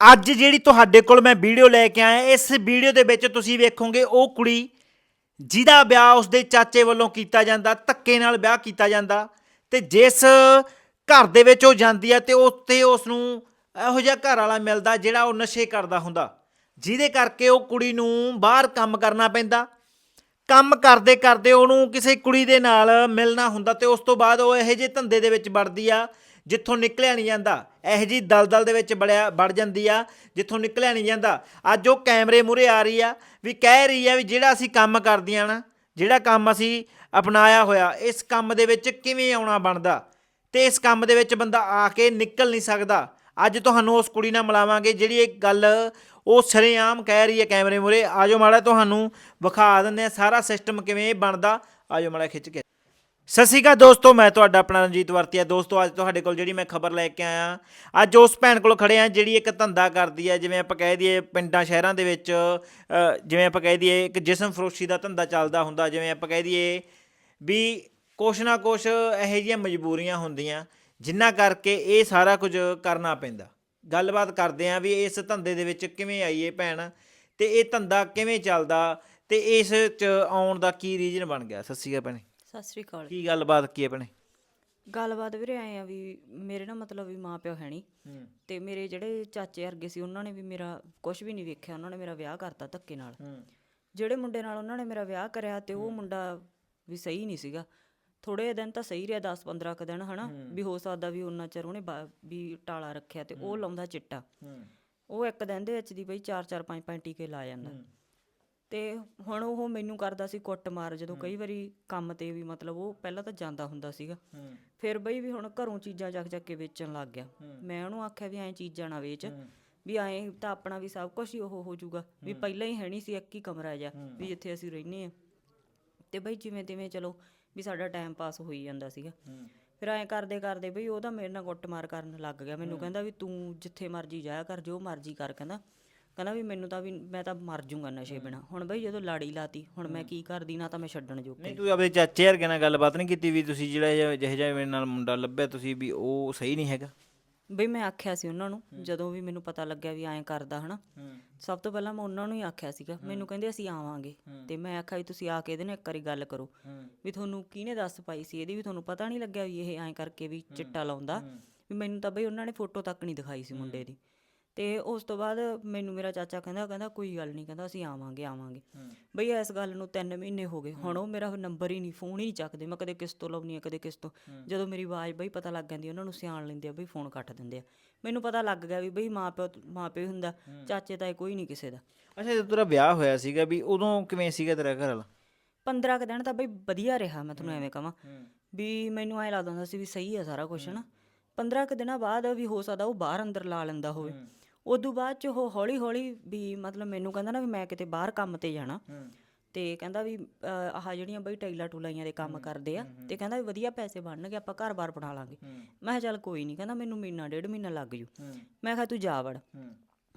ਅੱਜ ਜਿਹੜੀ ਤੁਹਾਡੇ ਕੋਲ ਮੈਂ ਵੀਡੀਓ ਲੈ ਕੇ ਆਇਆ, ਇਸ ਵੀਡੀਓ ਦੇ ਵਿੱਚ ਤੁਸੀਂ ਵੇਖੋਗੇ ਉਹ ਕੁੜੀ ਜਿਹਦਾ ਵਿਆਹ ਉਸਦੇ ਚਾਚੇ ਵੱਲੋਂ ਕੀਤਾ ਜਾਂਦਾ, ਧੱਕੇ ਨਾਲ ਵਿਆਹ ਕੀਤਾ ਜਾਂਦਾ ਤੇ ਜਿਸ ਘਰ ਦੇ ਵਿੱਚ ਉਹ ਜਾਂਦੀ ਹੈ ਤੇ ਉੱਥੇ ਉਸ ਨੂੰ ਇਹੋ ਜਿਹਾ ਘਰ ਵਾਲਾ ਮਿਲਦਾ ਜਿਹੜਾ ਉਹ ਨਸ਼ੇ ਕਰਦਾ ਹੁੰਦਾ। ਜਿਹਦੇ ਕਰਕੇ ਉਹ ਕੁੜੀ ਨੂੰ ਬਾਹਰ ਕੰਮ ਕਰਨਾ ਪੈਂਦਾ। ਕੰਮ ਕਰਦੇ ਕਰਦੇ ਉਹਨੂੰ ਕਿਸੇ ਕੁੜੀ ਦੇ ਨਾਲ ਮਿਲਣਾ ਹੁੰਦਾ ਤੇ ਉਸ ਤੋਂ ਬਾਅਦ ਉਹ ਇਹੋ ਜਿਹੇ ਧੰਦੇ ਦੇ ਵਿੱਚ ਵੜਦੀ ਆ, ਜਿੱਥੋਂ ਨਿਕਲਿਆ ਨਹੀਂ ਜਾਂਦਾ। ਇਹੋ ਜਿਹੀ ਦਲਦਲ ਦੇ ਵਿੱਚ ਬੜਿਆ, ਵੜ ਜਾਂਦੀ ਆ, ਜਿੱਥੋਂ ਨਿਕਲਿਆ ਨਹੀਂ ਜਾਂਦਾ। ਅੱਜ ਉਹ ਕੈਮਰੇ ਮੂਹਰੇ ਆ ਰਹੀ ਆ, ਵੀ ਕਹਿ ਰਹੀ ਆ ਵੀ ਜਿਹੜਾ ਅਸੀਂ ਕੰਮ ਕਰਦੀਆਂ ਨਾ, ਜਿਹੜਾ ਕੰਮ ਅਸੀਂ ਅਪਣਾਇਆ ਹੋਇਆ, ਇਸ ਕੰਮ ਦੇ ਵਿੱਚ ਕਿਵੇਂ ਆਉਣਾ ਬਣਦਾ? ਤੇ ਇਸ ਕੰਮ ਦੇ ਵਿੱਚ ਬੰਦਾ ਆ ਕੇ ਨਿਕਲ ਨਹੀਂ ਸਕਦਾ। ਅੱਜ ਤੁਹਾਨੂੰ ਉਸ ਕੁੜੀ ਨਾਲ ਮਿਲਾਵਾਂਗੇ, ਜਿਹੜੀ ਇਹ ਗੱਲ ਉਹ ਸਰੇਆਮ ਕਹਿ ਰਹੀ ਹੈ ਕੈਮਰੇ ਮੂਹਰੇ। ਆਜੋ ਮਾੜਾ, ਤੁਹਾਨੂੰ ਵਿਖਾ ਦਿੰਦੇ ਆ ਸਾਰਾ ਸਿਸਟਮ ਕਿਵੇਂ ਬਣਦਾ। ਆਜੋ ਮਾੜਾ, ਖਿੱਚ ਕੇ। ਸਤਿ ਸ਼੍ਰੀ ਅਕਾਲ ਦੋਸਤੋ, ਮੈਂ ਤੁਹਾਡਾ ਆਪਣਾ ਰਣਜੀਤ ਵਰਤੀਆ। ਦੋਸਤੋ, ਅੱਜ ਤੁਹਾਡੇ ਕੋਲ ਜਿਹੜੀ ਮੈਂ ਖਬਰ ਲੈ ਕੇ ਆਇਆ, ਅੱਜ ਉਸ ਭੈਣ ਕੋਲ ਖੜੇ ਆ, ਜਿਹੜੀ ਇੱਕ ਧੰਦਾ ਕਰਦੀ ਹੈ ਜਿਵੇਂ ਆਪਾਂ ਕਹਿ ਦਈਏ ਪਿੰਡਾਂ, ਸ਼ਹਿਰਾਂ ਦੇ ਵਿੱਚ ਜਿਵੇਂ ਆਪਾਂ ਕਹਿ ਦਈਏ ਇੱਕ ਜਿਸਮ ਫਰੋਸ਼ੀ ਦਾ ਧੰਦਾ ਚੱਲਦਾ ਹੁੰਦਾ, ਜਿਵੇਂ ਆਪਾਂ ਕਹਿ ਦਈਏ ਵੀ ਕੁਛ ਨਾ ਕੁਛ ਇਹੋ ਜਿਹੀਆਂ ਮਜਬੂਰੀਆਂ ਹੁੰਦੀਆਂ, ਜਿੰਨਾ ਕਰਕੇ ਇਹ ਸਾਰਾ ਕੁਝ ਕਰਨਾ ਪੈਂਦਾ। ਗੱਲਬਾਤ ਕਰਦੇ ਆਂ ਵੀ ਇਸ ਧੰਦੇ ਦੇ ਵਿੱਚ ਕਿਵੇਂ ਆਈ ਇਹ ਭੈਣ, ਤੇ ਇਹ ਧੰਦਾ ਕਿਵੇਂ ਚੱਲਦਾ, ਤੇ ਇਸ ਚ ਆਉਣ ਦਾ ਕੀ ਰੀਜਨ ਬਣ ਗਿਆ? ਸਤਿ ਸ਼੍ਰੀ ਅਕਾਲ ਭੈਣੇ। ਸਤਿ ਸ੍ਰੀ ਅਕਾਲ ਕੀ ਗੱਲਬਾਤ ਕੀ ਹੈ ਭੈਣੇ? ਗੱਲਬਾਤ ਵੀਰੇ ਆਏ ਆ ਵੀ ਮੇਰੇ ਨਾ ਮਤਲਬ ਵੀ ਮਾਂ ਪਿਓ ਹੈ ਨਹੀਂ ਤੇ ਮੇਰੇ ਜਿਹੜੇ ਚਾਚੇ ਵਰਗੇ ਸੀ ਉਹਨਾਂ ਨੇ ਵੀ ਮੇਰਾ ਕੁਝ ਵੀ ਨਹੀਂ ਵੇਖਿਆ ਉਹਨਾਂ ਨੇ ਮੇਰਾ ਵਿਆਹ ਕਰਤਾ ਧੱਕੇ ਨਾਲ। ਜਿਹੜੇ ਮੁੰਡੇ ਨਾਲ ਉਹਨਾਂ ਨੇ ਮੇਰਾ ਵਿਆਹ ਕਰਿਆ ਤੇ ਉਹ ਮੁੰਡਾ ਵੀ ਸਹੀ ਨਹੀਂ ਸੀਗਾ। ਥੋੜੇ ਦਿਨ ਤਾਂ ਸਹੀ ਰਿਹਾ 10 15 ਕ ਦਿਨ ਹਨਾ? ਵੀ ਹੋ ਸਕਦਾ ਵੀ ਉਹਨਾਂ ਚਿਰ ਉਹਨੇ ਵੀ ਟਾਲਾ ਰੱਖਿਆ ਤੇ ਉਹ ਲਾਉਂਦਾ ਚਿੱਟਾ। ਉਹ ਇੱਕ ਦਿਨ ਦੇ ਵਿੱਚ ਦੀ ਬਈ 4 4 5 5 ਟੀਕੇ ਲਾ ਜਾਂਦਾ। ਤੇ ਹੁਣ ਉਹ ਮੈਨੂੰ ਕਰਦਾ ਸੀ ਕੁੱਟ ਮਾਰ ਜਦੋਂ ਕਈ ਵਾਰੀ ਕੰਮ ਤੇ ਵੀ ਮਤਲਬ ਉਹ ਪਹਿਲਾਂ ਤਾਂ ਜਾਂਦਾ ਹੁੰਦਾ ਸੀਗਾ। ਫਿਰ ਬਈ ਵੀ ਹੁਣ ਘਰੋਂ ਚੀਜ਼ਾਂ ਚੱਕ ਚੱਕ ਕੇ ਵੇਚਣ ਲੱਗ ਗਿਆ। ਮੈਂ ਉਹਨੂੰ ਆਖਿਆ ਵੀ ਐਂ ਚੀਜ਼ਾਂ ਨਾ ਵੇਚ। ਵੀ ਐਂ ਤਾਂ ਆਪਣਾ ਵੀ ਸਭ ਕੁਝ ਹੀ ਉਹ ਹੋ ਜਾਊਗਾ। ਵੀ ਪਹਿਲਾਂ ਹੀ ਹੈ ਨਹੀਂ ਸੀ ਇੱਕ ਹੀ ਕਮਰਾ ਜਿਹਾ ਵੀ ਜਿੱਥੇ ਅਸੀਂ ਰਹਿੰਦੇ ਆ ਤੇ ਬਈ ਜਿਵੇਂ ਤਿਵੇਂ ਚਲੋ ਵੀ ਸਾਡਾ ਟਾਈਮ ਪਾਸ ਹੋਈ ਜਾਂਦਾ ਸੀਗਾ। ਫਿਰ ਐਂ ਕਰਦੇ ਕਰਦੇ ਬਈ ਉਹ ਤਾਂ ਮੇਰੇ ਨਾਲ ਕੁੱਟਮਾਰ ਕਰਨ ਲੱਗ ਗਿਆ। ਮੈਨੂੰ ਕਹਿੰਦਾ ਵੀ ਤੂੰ ਜਿੱਥੇ ਮਰਜ਼ੀ ਜਾਇਆ ਕਰ ਜੋ ਮਰਜ਼ੀ ਕਰ ਕਹਿੰਦਾ। ਕਹਿੰਦਾ ਵੀ ਮੈਨੂੰ ਤਾਂ ਵੀ ਮੈਂ ਤਾਂ ਮਰ ਜਾਊਂਗਾ ਨਸ਼ੇ ਬਿਨਾ। ਹੁਣ ਬਈ ਜਦੋਂ ਲਾੜੀ ਲਾਤੀ ਹੁਣ ਮੈਂ ਕੀ ਕਰਦੀ ਨਾ ਤਾਂ ਮੈਂ ਛੱਡਣ ਜੋਗੀ ਨਹੀਂ ਤੂੰ ਆਪਣੇ ਚਾਚੇ ਵਰਗੇ ਨਾਲ ਗੱਲਬਾਤ ਨਹੀਂ ਕੀਤੀ ਵੀ ਤੁਸੀਂ ਜਿਹੜਾ ਜਿਹਾ- ਜਿਹੋ ਜਿਹਾ ਮੇਰੇ ਨਾਲ ਮੁੰਡਾ ਲੱਭਿਆ ਤੁਸੀਂ ਵੀ ਉਹ ਸਹੀ ਨਹੀਂ ਹੈਗਾ? ਬਈ ਮੈਂ ਆਖਿਆ ਸੀ ਉਹਨਾਂ ਨੂੰ ਜਦੋਂ ਵੀ ਮੈਨੂੰ ਪਤਾ ਲੱਗਿਆ ਵੀ ਐਂ ਕਰਦਾ ਹਨਾ। ਸਭ ਤੋਂ ਪਹਿਲਾਂ ਮੈਂ ਉਹਨਾਂ ਨੂੰ ਹੀ ਆਖਿਆ ਸੀਗਾ ਮੈਨੂੰ ਕਹਿੰਦੇ ਅਸੀਂ ਆਵਾਂਗੇ। ਤੇ ਮੈਂ ਆਖਿਆ ਵੀ ਤੁਸੀਂ ਆ ਕੇ ਇਹਦੇ ਨਾਲ ਇੱਕ ਵਾਰੀ ਗੱਲ ਕਰੋ। ਵੀ ਤੁਹਾਨੂੰ ਕਿਹਨੇ ਦੱਸ ਪਾਈ ਸੀ ਇਹਦੀ ਵੀ ਤੁਹਾਨੂੰ ਪਤਾ ਨਹੀਂ ਲੱਗਿਆ ਵੀ ਇਹ ਐਂ ਕਰਕੇ ਵੀ ਚਿੱਟਾ ਲਾਉਂਦਾ। ਵੀ ਮੈਨੂੰ ਤਾਂ ਬਈ ਉਹਨਾਂ ਨੇ ਫੋਟੋ ਤੱਕ ਨਹੀਂ ਦਿਖਾਈ ਸੀ ਮੁੰਡੇ ਦੀ। ਤੇ ਉਸ ਤੋਂ ਬਾਅਦ ਮੈਨੂੰ ਮੇਰਾ ਚਾਚਾ ਕਹਿੰਦਾ ਕਹਿੰਦਾ ਕੋਈ ਗੱਲ ਨਹੀਂ ਕਹਿੰਦਾ ਅਸੀਂ ਆਵਾਂਗੇ ਆਵਾਂਗੇ। ਬਈ ਇਸ ਗੱਲ ਨੂੰ 3 ਮਹੀਨੇ ਹੋ ਗਏ। ਹੁਣ ਉਹ ਮੇਰਾ ਨੰਬਰ ਹੀ ਨਹੀਂ ਫੋਨ ਹੀ ਨਹੀਂ ਚੱਕਦੇ। ਮੈਂ ਕਦੇ ਕਿਸ ਤੋਂ ਲਾਉਣੀ ਆ ਕਦੇ ਕਿਸ ਤੋਂ। ਜਦੋਂ ਮੇਰੀ ਆਵਾਜ਼ ਬਈ ਪਤਾ ਲੱਗ ਜਾਂਦੀ ਉਹਨਾਂ ਨੂੰ ਸਿਆਣ ਲੈਂਦੇ ਆ ਬਈ ਫੋਨ ਕੱਟ ਦਿੰਦੇ ਆ। ਮੈਨੂੰ ਪਤਾ ਲੱਗ ਗਿਆ ਵੀ ਬਈ ਮਾਂ ਪਿਓ ਮਾਂ ਪਿਓ ਹੀ। ਹੁੰਦਾ ਚਾਚੇ ਤਾਏ ਕੋਈ ਨਹੀਂ ਕਿਸੇ ਦਾ। ਅੱਛਾ ਜਦੋਂ ਤੇਰਾ ਵਿਆਹ ਹੋਇਆ ਸੀਗਾ ਵੀ ਉਦੋਂ ਕਿਵੇਂ ਸੀਗਾ ਤੇਰਾ ਘਰ ਵਾਲਾ? 15 ਕੁ ਦਿਨ ਤਾਂ ਬਈ ਵਧੀਆ ਰਿਹਾ ਮੈਂ ਤੁਹਾਨੂੰ ਐਵੇਂ ਕਹਾਂ। ਵੀ ਮੈਨੂੰ ਐ ਲੱਗਦਾ ਹੁੰਦਾ ਸੀ ਵੀ ਸਹੀ ਆ ਸਾਰਾ ਕੁਝ ਹਨਾ। 15 ਕੁ ਦਿਨਾਂ ਬਾਅਦ ਵੀ ਹੋ ਸਕਦਾ ਉਹ ਬਾਹਰ ਅੰਦਰ ਲਾ ਲੈਂਦਾ ਹੋਵੇ। ਉਦੋਂ ਬਾਅਦ ਚ ਉਹ ਹੌਲੀ ਹੌਲੀ ਵੀ ਮਤਲਬ ਮੈਨੂੰ ਕਹਿੰਦਾ ਨਾ ਵੀ ਮੈਂ ਕਿਤੇ ਬਾਹਰ ਕੰਮ ਤੇ ਜਾਣਾ। ਤੇ ਕਹਿੰਦਾ ਵੀ ਅਹ, ਆਹ ਜਿਹੜੀਆਂ ਬਈ ਟੈਲਾ ਟੂਲਾਈਆਂ ਦੇ ਕੰਮ ਕਰਦੇ ਆ ਤੇ ਕਹਿੰਦਾ ਵੀ ਵਧੀਆ ਪੈਸੇ ਬਣਨਗੇ ਆਪਾਂ ਘਰ-ਬਾਰ ਬਣਾ ਲਾਂਗੇ। ਮੈਂ ਕਿਹਾ ਚੱਲ ਕੋਈ ਨਹੀਂ ਕਹਿੰਦਾ ਮੈਨੂੰ ਮਹੀਨਾ ਡੇਢ ਮਹੀਨਾ ਲੱਗ ਜੂ। ਮੈਂ ਕਿਹਾ ਤੂੰ ਜਾ ਵੜ।